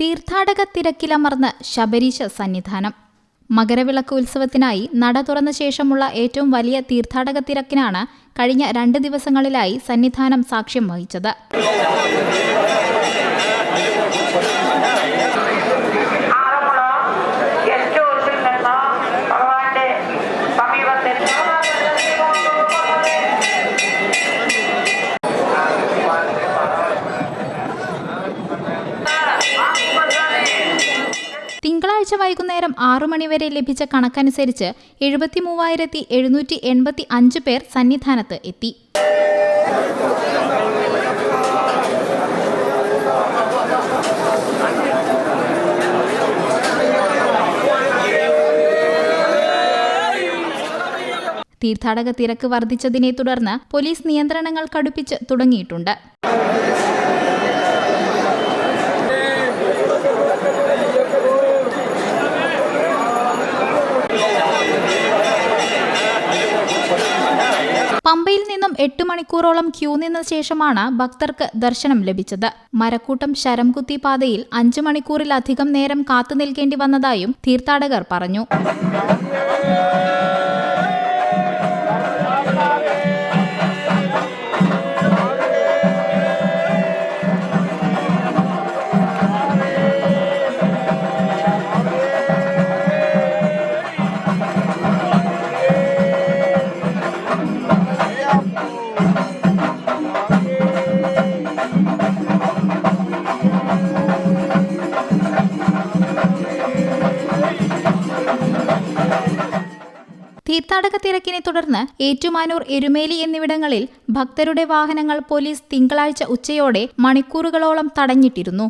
തീർത്ഥാടക തിരക്കിലമർന്ന് ശബരീശ സന്നിധാനം. മകരവിളക്ക് ഉത്സവത്തിനായി നട തുറന്ന ശേഷമുള്ള ഏറ്റവും വലിയ തീർത്ഥാടക തിരക്കിനാണ് കഴിഞ്ഞ രണ്ട് ദിവസങ്ങളിലായി സന്നിധാനം സാക്ഷ്യം വഹിച്ചത്. തിങ്കളാഴ്ച വൈകുന്നേരം ആറു മണിവരെ ലഭിച്ച കണക്കനുസരിച്ച് എഴുപത്തി മൂവായിരത്തി എഴുന്നൂറ്റി എൺപത്തി അഞ്ച് പേർ സന്നിധാനത്ത് എത്തി. തീർത്ഥാടക തിരക്ക് വർദ്ധിച്ചതിനെ തുടർന്ന് പോലീസ് നിയന്ത്രണങ്ങൾ കടുപ്പിച്ച് തുടങ്ങിയിട്ടുണ്ട്. പമ്പയിൽ നിന്നും എട്ട് മണിക്കൂറോളം ക്യൂ നിന്ന ശേഷമാണ് ഭക്തർക്ക് ദർശനം ലഭിച്ചത്. മരക്കൂട്ടം ശരംകുത്തി പാതയിൽ അഞ്ചു മണിക്കൂറിലധികം നേരം കാത്തു നിൽക്കേണ്ടി വന്നതായും തീർത്ഥാടകർ പറഞ്ഞു. തീർത്ഥാടക തിരക്കിനെ തുടർന്ന് ഏറ്റുമാനൂർ എരുമേലി എന്നിവിടങ്ങളിൽ ഭക്തരുടെ വാഹനങ്ങൾ പോലീസ് തിങ്കളാഴ്ച ഉച്ചയോടെ മണിക്കൂറുകളോളം തടഞ്ഞിട്ടിരുന്നു.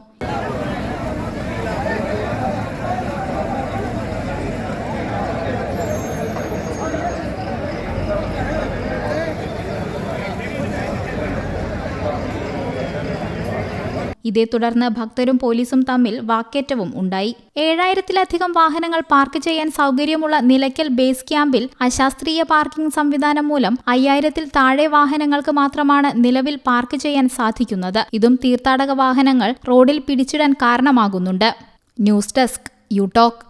ഇതേ തുടർന്ന് ഭക്തരും പോലീസും തമ്മിൽ വാക്കേറ്റവും ഉണ്ടായി. ഏഴായിരത്തിലധികം വാഹനങ്ങൾ പാർക്ക് ചെയ്യാൻ സൗകര്യമുള്ള നിലയ്ക്കൽ ബേസ് ക്യാമ്പിൽ അശാസ്ത്രീയ പാർക്കിംഗ് സംവിധാനം മൂലം അയ്യായിരത്തിൽ താഴെ വാഹനങ്ങൾക്ക് മാത്രമാണ് നിലവിൽ പാർക്ക് ചെയ്യാൻ സാധിക്കുന്നത്. ഇതും തീർത്ഥാടക വാഹനങ്ങൾ റോഡിൽ പിടിച്ചിടാൻ കാരണമാകുന്നുണ്ട്. News desk you talk